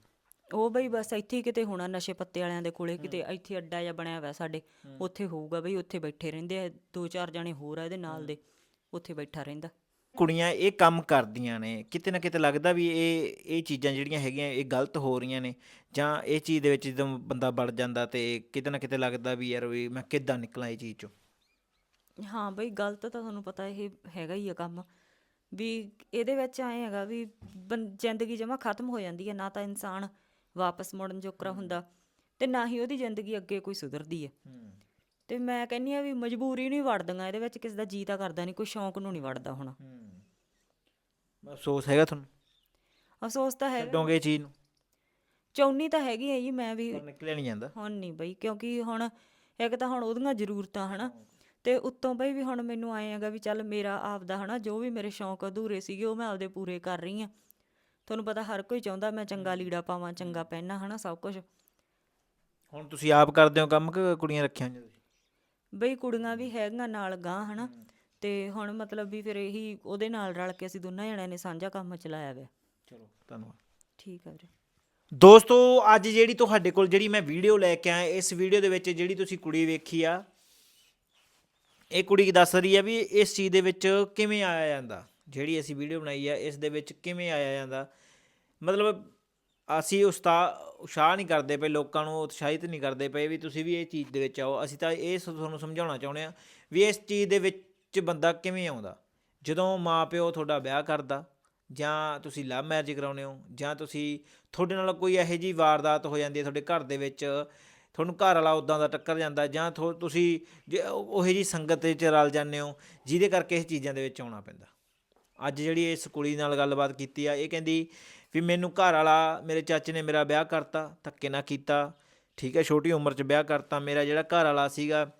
ਉਹ ਬਈ ਬਸ ਇੱਥੇ ਹੀ ਕਿਤੇ ਹੋਣਾ ਨਸ਼ੇ ਪੱਤੇ ਵਾਲਿਆਂ ਦੇ ਕੋਲੇ ਕਿਤੇ ਇੱਥੇ ਅੱਡਾ ਜਿਹਾ ਬਣਿਆ ਹੋਇਆ ਸਾਡੇ ਉੱਥੇ ਹੋਊਗਾ ਬਈ ਉੱਥੇ ਬੈਠੇ ਰਹਿੰਦੇ ਆ ਦੋ ਚਾਰ ਜਣੇ ਹੋਰ ਆ ਇਹਦੇ ਨਾਲ ਦੇ ਉੱਥੇ ਬੈਠਾ ਰਹਿੰਦਾ। ਕੁੜੀਆਂ ਇਹ ਕੰਮ ਕਰਦੀਆਂ ਨੇ ਕਿਤੇ ਨਾ ਕਿਤੇ ਲੱਗਦਾ ਵੀ ਇਹ ਇਹ ਚੀਜ਼ਾਂ ਜਿਹੜੀਆਂ ਹੈਗੀਆਂ ਇਹ ਗਲਤ ਹੋ ਰਹੀਆਂ ਨੇ ਜਾਂ ਇਹ ਚੀਜ਼ ਦੇ ਵਿੱਚ ਜਦੋਂ ਬੰਦਾ ਵੜ ਜਾਂਦਾ ਤੇ ਕਿਤੇ ਨਾ ਕਿਤੇ ਲੱਗਦਾ ਵੀ ਯਾਰ ਵੀ ਮੈਂ ਕਿੱਦਾਂ ਨਿਕਲਾਂ ਇਹ ਚੀਜ਼ ਚੋਂ? ਹਾਂ ਬਈ ਗਲਤ ਤਾਂ ਤੁਹਾਨੂੰ ਪਤਾ ਇਹ ਹੈਗਾ ਹੀ ਆ ਕੰਮ ਵੀ ਇਹਦੇ ਵਿੱਚ ਐ ਹੈਗਾ ਵੀ ਬੰ- ਜ਼ਿੰਦਗੀ ਜਮਾ ਖਤਮ ਹੋ ਜਾਂਦੀ ਹੈ ਨਾ ਤਾਂ ਇਨਸਾਨ ਵਾਪਸ ਮੁੜਨ ਜੋਕਰਾ ਹੁੰਦਾ ਤੇ ਨਾ ਹੀ ਉਹਦੀ ਜ਼ਿੰਦਗੀ ਅੱਗੇ ਕੋਈ ਸੁਧਰਦੀ ਹੈ। ਤੇ ਮੈਂ ਕਹਿੰਨੀ ਆ ਵੀ ਮਜਬੂਰੀ ਨਹੀਂ ਵੜਦੀਆਂ ਇਹਦੇ ਵਿੱਚ ਕਿਸੇ ਦਾ ਜੀ ਤਾਂ ਕਰਦਾ ਨਹੀਂ ਕੋਈ ਸ਼ੌਂਕ ਨੂੰ ਨਹੀਂ ਵੜਦਾ ਹੁਣ। ਅਫਸੋਸ ਹੈਗਾ ਤੁਹਾਨੂੰ? ਅਫਸੋਸ ਤਾਂ ਹੈ। ਛੱਡੋਗੇ ਇਹ ਚੀਜ਼ ਨੂੰ? ਚਾਹੁੰਨੀ ਤਾਂ ਹੈਗੀ ਹੈ ਜੀ ਮੈਂ ਵੀ। ਪਰ ਨਿਕਲਿਆ ਨਹੀਂ ਜਾਂਦਾ। ਹੁਣ ਨਹੀਂ ਬਈ ਕਿਉਂਕਿ ਹੁਣ ਇੱਕ ਤਾਂ ਹੁਣ ਉਹਦੀਆਂ ਜ਼ਰੂਰਤਾਂ ਹਨਾ ਤੇ ਉੱਤੋਂ ਬਈ ਵੀ ਹੁਣ ਮੈਨੂੰ ਆਏ ਹੈਗਾ ਵੀ ਚੱਲ ਮੇਰਾ ਆਪਦਾ ਹਨਾ ਜੋ ਵੀ ਮੇਰੇ ਸ਼ੌਂਕ ਅਧੂਰੇ ਸੀਗੇ ਉਹ ਮੈਂ ਆਪਦੇ ਪੂਰੇ ਕਰ ਰਹੀ ਆ। ਤੁਹਾਨੂੰ ਪਤਾ ਹਰ ਕੋਈ ਚਾਹੁੰਦਾ ਮੈਂ ਚੰਗਾ ਲੀੜਾ ਪਾਵਾਂ ਚੰਗਾ ਪਹਿਨਾ ਹਨਾ ਸਭ ਕੁਝ ਹੁਣ ਤੁਸੀਂ ਆਪ ਕਰਦੇ ਹੋ ਕੰਮ ਕਿ ਕੁੜੀਆਂ ਰੱਖੀਆਂ ਹੋਈਆਂ ਤੁਸੀਂ? ਬਈ ਕੁੜੀਆਂ ਵੀ ਹੈਗੀਆਂ ਨਾਲ ਗਾਂ ਹਨਾ ਤੇ ਹੁਣ ਮਤਲਬ ਵੀ ਫਿਰ ਇਹੀ ਉਹਦੇ ਨਾਲ ਰਲ ਕੇ ਅਸੀਂ ਦੋਨਾਂ ਜਣਿਆਂ ਨੇ ਸਾਂਝਾ ਕੰਮ ਚਲਾਇਆ ਹੋਇਆ ਚਲੋ ਧੰਨਵਾਦ। ਠੀਕ ਆ ਵੀਰੇ। ਦੋਸਤੋ ਅੱਜ ਜਿਹੜੀ ਤੁਹਾਡੇ ਕੋਲ ਜਿਹੜੀ ਮੈਂ ਵੀਡੀਓ ਲੈ ਕੇ ਆਇਆ ਇਸ ਵੀਡੀਓ ਦੇ ਵਿੱਚ ਜਿਹੜੀ ਤੁਸੀਂ ਕੁੜੀ ਵੇਖੀ ਆ ਇਹ ਕੁੜੀ ਦੱਸ ਰਹੀ ਹੈ ਵੀ ਇਸ ਚੀਜ਼ ਦੇ ਵਿੱਚ ਕਿਵੇਂ ਆਇਆ ਜਾਂਦਾ? ਜਿਹੜੀ ਅਸੀਂ ਵੀਡੀਓ ਬਣਾਈ ਹੈ ਇਸ ਦੇ ਵਿੱਚ ਕਿਵੇਂ ਆਇਆ ਜਾਂਦਾ? ਮਤਲਬ ਅਸੀਂ ਉਸਤਾ ਉਤਸ਼ਾਹ ਨਹੀਂ ਕਰਦੇ ਪਏ ਲੋਕਾਂ ਨੂੰ, ਉਤਸ਼ਾਹਿਤ ਨਹੀਂ ਕਰਦੇ ਪਏ ਵੀ ਤੁਸੀਂ ਵੀ ਇਹ ਚੀਜ਼ ਦੇ ਵਿੱਚ ਆਓ। ਅਸੀਂ ਤਾਂ ਇਹ ਸ- ਤੁਹਾਨੂੰ ਸਮਝਾਉਣਾ ਚਾਹੁੰਦੇ ਆ ਵੀ ਇਸ ਚੀਜ਼ ਦੇ ਵਿੱਚ ਬੰਦਾ ਕਿਵੇਂ ਆਉਂਦਾ? ਜਦੋਂ ਮਾਪਿਓ ਤੁਹਾਡਾ ਵਿਆਹ ਕਰਦਾ, ਜਾਂ ਤੁਸੀਂ ਲਵ ਮੈਰਿਜ ਕਰਾਉਂਦੇ ਹੋ, ਜਾਂ ਤੁਸੀਂ ਤੁਹਾਡੇ ਨਾਲ ਕੋਈ ਇਹੋ ਜਿਹੀ ਵਾਰਦਾਤ ਹੋ ਜਾਂਦੀ ਹੈ ਤੁਹਾਡੇ ਘਰ ਦੇ ਵਿੱਚ ਤੁਹਾਨੂੰ ਘਰ ਵਾਲਾ ਉਦਾਂ ਦਾ ਟੱਕਰ ਜਾਂਦਾ ਜਾਂ ਥੋ- ਤੁਸੀਂ ਜੇ ਉਹ- ਜਿਹੀ ਸੰਗਤ ਵਿੱਚ ਰਲ ਜਾਂਦੇ ਹੋ, ਜਿਹਦੇ ਕਰਕੇ ਇਸ ਚੀਜ਼ਾਂ ਦੇ ਵਿੱਚ ਆਉਣਾ ਪੈਂਦਾ। ਅੱਜ ਜਿਹੜੀ ਇਸ ਕੁੜੀ ਨਾਲ ਗੱਲਬਾਤ ਕੀਤੀ ਆ, ਇਹ ਕਹਿੰਦੀ ਵੀ ਮੈਨੂੰ ਘਰ ਵਾਲਾ ਮੇਰੇ ਚਾਚੇ ਨੇ ਮੇਰਾ ਵਿਆਹ ਕਰਤਾ, ਧੱਕੇ ਨਾਲ ਕੀਤਾ, ਠੀਕ ਹੈ, ਛੋਟੀ ਉਮਰ 'ਚ ਵਿਆਹ ਕਰਤਾ, ਮੇਰਾ ਜਿਹੜਾ ਘਰ ਵਾਲਾ ਸੀਗਾ,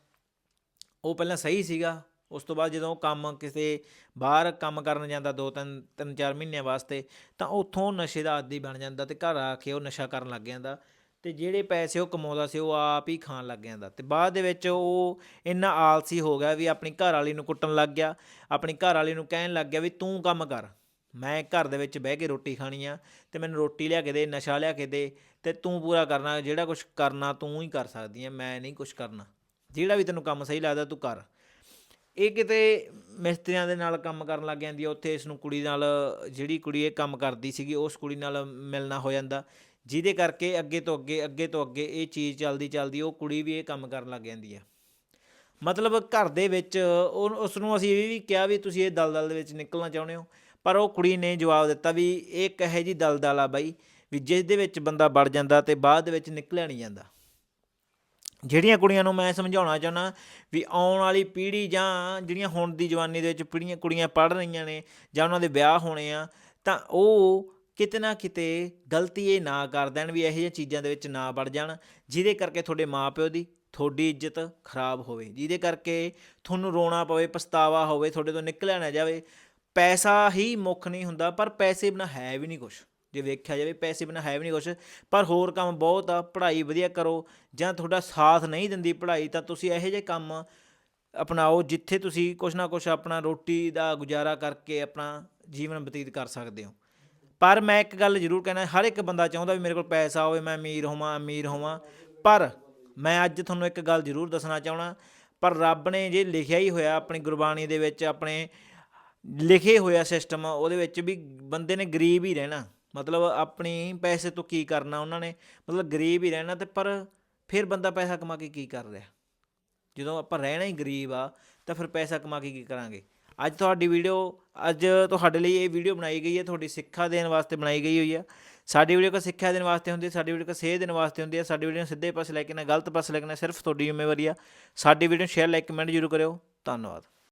ਉਹ ਪਹਿਲਾਂ ਸਹੀ ਸੀਗਾ, ਉਸ ਤੋਂ ਬਾਅਦ ਜਦੋਂ ਕੰਮ ਕਿਸੇ ਬਾਹਰ ਕੰਮ ਕਰਨ ਜਾਂਦਾ ਦੋ ਤਿੰਨ ਤਿੰਨ ਚਾਰ ਮਹੀਨਿਆਂ ਵਾਸਤੇ, ਤਾਂ ਉੱਥੋਂ ਨਸ਼ੇ ਦਾ ਆਦੀ ਬਣ ਜਾਂਦਾ ਤੇ ਘਰ ਆ ਕੇ ਉਹ ਨਸ਼ਾ ਕਰਨ ਲੱਗ ਜਾਂਦਾ। ਤੇ ਜਿਹੜੇ ਪੈਸੇ ਉਹ ਕਮਾਉਂਦਾ ਸੀ, ਉਹ ਆਪ ਹੀ ਖਾਣ ਲੱਗ ਜਾਂਦਾ। ਤੇ ਬਾਅਦ ਦੇ ਵਿੱਚ ਉਹ ਇੰਨਾ ਆਲਸੀ ਹੋ ਗਿਆ ਵੀ ਆਪਣੀ ਘਰ ਵਾਲੀ ਨੂੰ ਕੁੱਟਣ ਲੱਗ ਗਿਆ, ਆਪਣੀ ਘਰ ਵਾਲੀ ਨੂੰ ਕਹਿਣ ਲੱਗ ਗਿਆ ਵੀ ਤੂੰ ਕੰਮ ਕਰ। ਮੈਂ ਘਰ ਦੇ ਵਿੱਚ ਬਹਿ ਕੇ ਰੋਟੀ ਖਾਣੀ ਆ ਤੇ ਮੈਨੂੰ ਰੋਟੀ ਲਿਆ ਕੇ ਦੇ, ਨਸ਼ਾ ਲਿਆ ਕੇ ਦੇ ਤੇ ਤੂੰ ਪੂਰਾ ਕਰਨਾ, ਜਿਹੜਾ ਕੁਝ ਕਰਨਾ ਤੂੰ ਹੀ ਕਰ ਸਕਦੀ ਆ, ਮੈਂ ਨਹੀਂ ਕੁਝ ਕਰਨਾ। ਜਿਹੜਾ ਵੀ ਤੈਨੂੰ ਕੰਮ ਸਹੀ ਲੱਗਦਾ ਤੂੰ ਕਰ। ਇਹ ਕਿਤੇ ਮਿਸਤਰੀਆਂ ਦੇ ਨਾਲ ਕੰਮ ਕਰਨ ਲੱਗ ਜਾਂਦੀ ਆ, ਉੱਥੇ ਇਸ ਨੂੰ ਕੁੜੀ ਨਾਲ, ਜਿਹੜੀ ਕੁੜੀ ਇਹ ਕੰਮ ਕਰਦੀ ਸੀਗੀ, ਉਸ ਕੁੜੀ ਨਾਲ ਮਿਲਣਾ ਹੋ ਜਾਂਦਾ। ਜਿਹਦੇ ਕਰਕੇ ਅੱਗੇ ਤੋਂ ਅੱਗੇ ਅੱਗੇ ਤੋਂ ਅੱਗੇ ਇਹ ਚੀਜ਼ ਚੱਲਦੀ ਚੱਲਦੀ ਉਹ ਕੁੜੀ ਵੀ ਇਹ ਕੰਮ ਕਰਨ ਲੱਗ ਜਾਂਦੀ ਆ। ਮਤਲਬ ਘਰ ਦੇ ਵਿੱਚ ਉਹ ਉਸ ਨੂੰ ਅਸੀਂ ਇਹ ਵੀ ਕਿਹਾ ਵੀ ਤੁਸੀਂ ਇਹ ਦਲਦਲ ਦੇ ਵਿੱਚ ਨਿਕਲਣਾ ਚਾਹੁੰਦੇ ਹੋ, ਪਰ ਉਹ ਕੁੜੀ ਨੇ ਜਵਾਬ ਦਿੱਤਾ ਵੀ ਇਹ ਕਹੇ ਜੀ ਦਲਦਲ ਆ ਬਾਈ ਵੀ ਜਿਸ ਦੇ ਵਿੱਚ ਬੰਦਾ ਵੜ ਜਾਂਦਾ ਤੇ ਬਾਅਦ ਦੇ ਵਿੱਚ ਨਿਕਲਿਆ ਨਹੀਂ ਜਾਂਦਾ। ਜਿਹੜੀਆਂ ਕੁੜੀਆਂ ਨੂੰ ਮੈਂ ਸਮਝਾਉਣਾ ਚਾਹੁੰਦਾ ਵੀ ਆਉਣ ਵਾਲੀ ਪੀੜ੍ਹੀ ਜਾਂ ਜਿਹੜੀਆਂ ਹੁਣ ਦੀ ਜਵਾਨੀ ਦੇ ਵਿੱਚ ਪੀੜ੍ਹੀਆਂ ਕੁੜੀਆਂ ਪੜ੍ਹ ਰਹੀਆਂ ਨੇ ਜਾਂ ਉਹਨਾਂ ਦੇ ਵਿਆਹ ਹੋਣੇ ਆ, ਤਾਂ ਉਹ ਕਿਤੇ ਨਾ ਕਿਤੇ ਗਲਤੀ ਇਹ ਨਾ ਕਰ ਦੇਣ ਵੀ ਇਹੋ ਜਿਹੀਆਂ ਚੀਜ਼ਾਂ ਦੇ ਵਿੱਚ ਨਾ ਵੜ ਜਾਣ, ਜਿਹਦੇ ਕਰਕੇ ਤੁਹਾਡੇ ਮਾਪਿਓ ਦੀ ਤੁਹਾਡੀ ਇੱਜ਼ਤ ਖਰਾਬ ਹੋਵੇ, ਜਿਹਦੇ ਕਰਕੇ ਤੁਹਾਨੂੰ ਰੋਣਾ ਪਵੇ, ਪਛਤਾਵਾ ਹੋਵੇ, ਤੁਹਾਡੇ ਤੋਂ ਨਿਕਲਿਆ ਨਾ ਜਾਵੇ। ਪੈਸਾ ਹੀ ਮੁੱਖ ਨਹੀਂ ਹੁੰਦਾ, ਪਰ ਪੈਸੇ ਬਿਨਾ ਹੈ ਵੀ ਨਹੀਂ ਕੁਝ ਜੇ ਵੇਖਿਆ ਜਾਵੇ, ਪੈਸੇ ਬਿਨਾ ਹੈ ਵੀ ਨਹੀਂ ਕੁਝ ਪਰ ਹੋਰ ਕੰਮ ਬਹੁਤ ਆ, ਪੜ੍ਹਾਈ ਵਧੀਆ ਕਰੋ, ਜਾਂ ਤੁਹਾਡਾ ਸਾਥ ਨਹੀਂ ਦਿੰਦੀ ਪੜ੍ਹਾਈ, ਤਾਂ ਤੁਸੀਂ ਇਹੋ ਜਿਹੇ ਕੰਮ ਅਪਣਾਓ, ਜਿੱਥੇ ਤੁਸੀਂ ਕੁਛ ਨਾ ਕੁਛ ਆਪਣਾ ਰੋਟੀ ਦਾ ਗੁਜ਼ਾਰਾ ਕਰਕੇ ਆਪਣਾ ਜੀਵਨ ਬਤੀਤ ਕਰ ਸਕਦੇ ਹੋ। ਪਰ ਮੈਂ ਇੱਕ ਗੱਲ ਜ਼ਰੂਰ ਕਹਿਣਾ, ਹਰ ਇੱਕ ਬੰਦਾ ਚਾਹੁੰਦਾ ਵੀ ਮੇਰੇ ਕੋਲ ਪੈਸਾ ਹੋਵੇ, ਮੈਂ ਅਮੀਰ ਹੋਵਾਂ ਅਮੀਰ ਹੋਵਾਂ। ਪਰ ਮੈਂ ਅੱਜ ਤੁਹਾਨੂੰ ਇੱਕ ਗੱਲ ਜ਼ਰੂਰ ਦੱਸਣਾ ਚਾਹਣਾ ਪਰ ਰੱਬ ਨੇ ਜੇ ਲਿਖਿਆ ਹੀ ਹੋਇਆ ਆਪਣੀ ਗੁਰਬਾਣੀ ਦੇ ਵਿੱਚ, ਆਪਣੇ ਲਿਖੇ ਹੋਇਆ ਸਿਸਟਮ ਉਹਦੇ ਵਿੱਚ ਵੀ ਬੰਦੇ ਨੇ ਗਰੀਬ ਹੀ ਰਹਿਣਾ। ਮਤਲਬ ਆਪਣੀ ਪੈਸੇ ਤੋਂ ਕੀ ਕਰਨਾ ਉਹਨਾਂ ਨੇ? ਮਤਲਬ ਗਰੀਬ ਹੀ ਰਹਿਣਾ ਤੇ ਪਰ ਫਿਰ ਬੰਦਾ ਪੈਸਾ ਕਮਾ ਕੇ ਕੀ ਕਰ ਰਿਹਾ? ਜਦੋਂ ਆਪਾਂ ਰਹਿਣਾ ਹੀ ਗਰੀਬ ਆ, ਤਾਂ ਫਿਰ ਪੈਸਾ ਕਮਾ ਕੇ ਕੀ ਕਰਾਂਗੇ? ਅੱਜ ਤੁਹਾਡੀ ਵੀਡੀਓ, ਅੱਜ ਤੁਹਾਡੇ ਲਈ ਇਹ ਵੀਡੀਓ ਬਣਾਈ ਗਈ ਹੈ, ਤੁਹਾਡੀ ਸਿੱਖਿਆ ਦੇਣ ਵਾਸਤੇ ਬਣਾਈ ਗਈ ਹੋਈ ਹੈ। ਸਾਡੀ ਵੀਡੀਓ ਕੋ ਸਿੱਖਿਆ ਦੇਣ ਵਾਸਤੇ ਹੁੰਦੀ ਹੈ ਸਾਡੀ ਵੀਡੀਓ ਕੋ ਸੇਧ ਦੇਣ ਵਾਸਤੇ ਹੁੰਦੀ ਹੈ, ਸਾਡੀ ਵੀਡੀਓ ਨੂੰ ਸਿੱਧੇ ਪਾਸੇ ਲੈ ਕੇ ਨਾ, ਗਲਤ ਪਾਸੇ ਲੈ ਕੇ ਨਾ, ਸਿਰਫ ਤੁਹਾਡੀ ਜ਼ਿੰਮੇਵਾਰੀ ਆ। ਸਾਡੀ ਵੀਡੀਓ ਨੂੰ ਸ਼ੇਅਰ, ਲਾਈਕ, ਕਮੈਂਟ ਜ਼ਰੂਰ ਕਰਿਓ। ਧੰਨਵਾਦ।